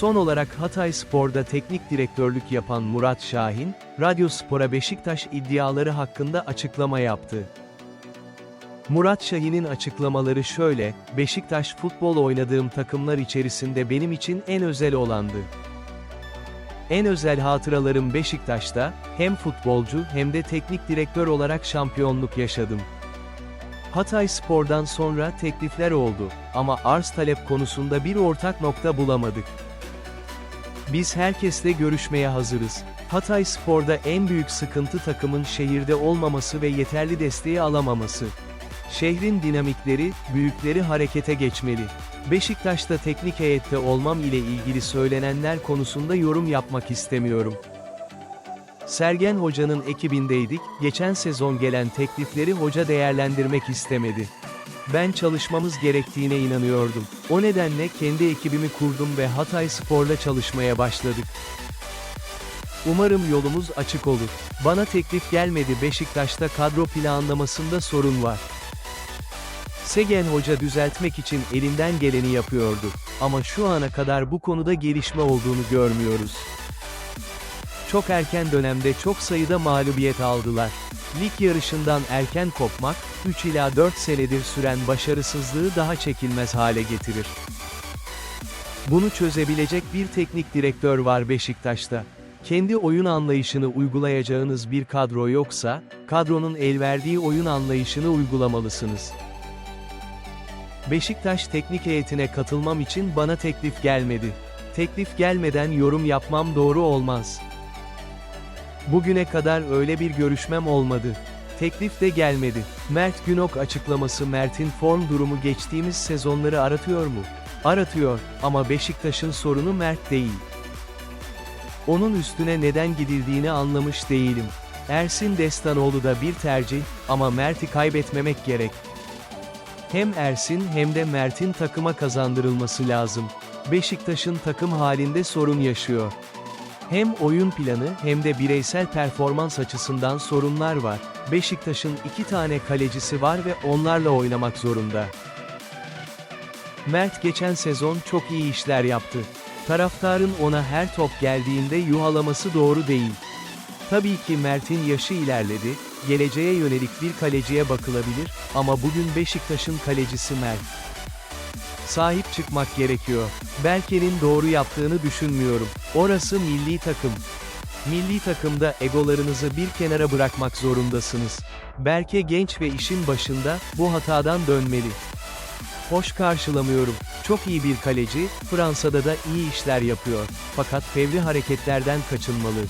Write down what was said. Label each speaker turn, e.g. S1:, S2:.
S1: Son olarak Hatay Spor'da teknik direktörlük yapan Murat Şahin, Radyo Spor'a Beşiktaş iddiaları hakkında açıklama yaptı. Murat Şahin'in açıklamaları şöyle, Beşiktaş futbol oynadığım takımlar içerisinde benim için en özel olandı. En özel hatıralarım Beşiktaş'ta, hem futbolcu hem de teknik direktör olarak şampiyonluk yaşadım. Hatay Spor'dan sonra teklifler oldu ama arz talep konusunda bir ortak nokta bulamadık. Biz herkesle görüşmeye hazırız. Hatay Spor'da en büyük sıkıntı takımın şehirde olmaması ve yeterli desteği alamaması. Şehrin dinamikleri, büyükleri harekete geçmeli. Beşiktaş'ta teknik heyette olmam ile ilgili söylenenler konusunda yorum yapmak istemiyorum. Sergen Hoca'nın ekibindeydik, geçen sezon gelen teklifleri hoca değerlendirmek istemedi. Ben çalışmamız gerektiğine inanıyordum. O nedenle kendi ekibimi kurdum ve Hatay Spor'la çalışmaya başladık. Umarım yolumuz açık olur. Bana teklif gelmedi Beşiktaş'ta kadro planlamasında sorun var. Segen Hoca düzeltmek için elinden geleni yapıyordu. Ama şu ana kadar bu konuda gelişme olduğunu görmüyoruz. Çok erken dönemde çok sayıda mağlubiyet aldılar. Lig yarışından erken kopmak, 3 ila 4 senedir süren başarısızlığı daha çekilmez hale getirir. Bunu çözebilecek bir teknik direktör var Beşiktaş'ta. Kendi oyun anlayışını uygulayacağınız bir kadro yoksa, kadronun el verdiği oyun anlayışını uygulamalısınız. Beşiktaş teknik heyetine katılmam için bana teklif gelmedi. Teklif gelmeden yorum yapmam doğru olmaz. Bugüne kadar öyle bir görüşmem olmadı. Teklif de gelmedi. Mert Günok açıklaması Mert'in form durumu geçtiğimiz sezonları aratıyor mu? Aratıyor, ama Beşiktaş'ın sorunu Mert değil. Onun üstüne neden gidildiğini anlamış değilim. Ersin Destanoğlu da bir tercih, ama Mert'i kaybetmemek gerek. Hem Ersin hem de Mert'in takıma kazandırılması lazım. Beşiktaş'ın takım halinde sorun yaşıyor. Hem oyun planı hem de bireysel performans açısından sorunlar var. Beşiktaş'ın iki tane kalecisi var ve onlarla oynamak zorunda. Mert geçen sezon çok iyi işler yaptı. Taraftarın ona her top geldiğinde yuhalaması doğru değil. Tabii ki Mert'in yaşı ilerledi, geleceğe yönelik bir kaleciye bakılabilir, ama bugün Beşiktaş'ın kalecisi Mert. Sahip çıkmak gerekiyor. Berke'nin doğru yaptığını düşünmüyorum. Orası milli takım. Milli takımda egolarınızı bir kenara bırakmak zorundasınız. Berke genç ve işin başında, bu hatadan dönmeli. Hoş karşılamıyorum. Çok iyi bir kaleci, Fransa'da da iyi işler yapıyor. Fakat fevri hareketlerden kaçınmalı.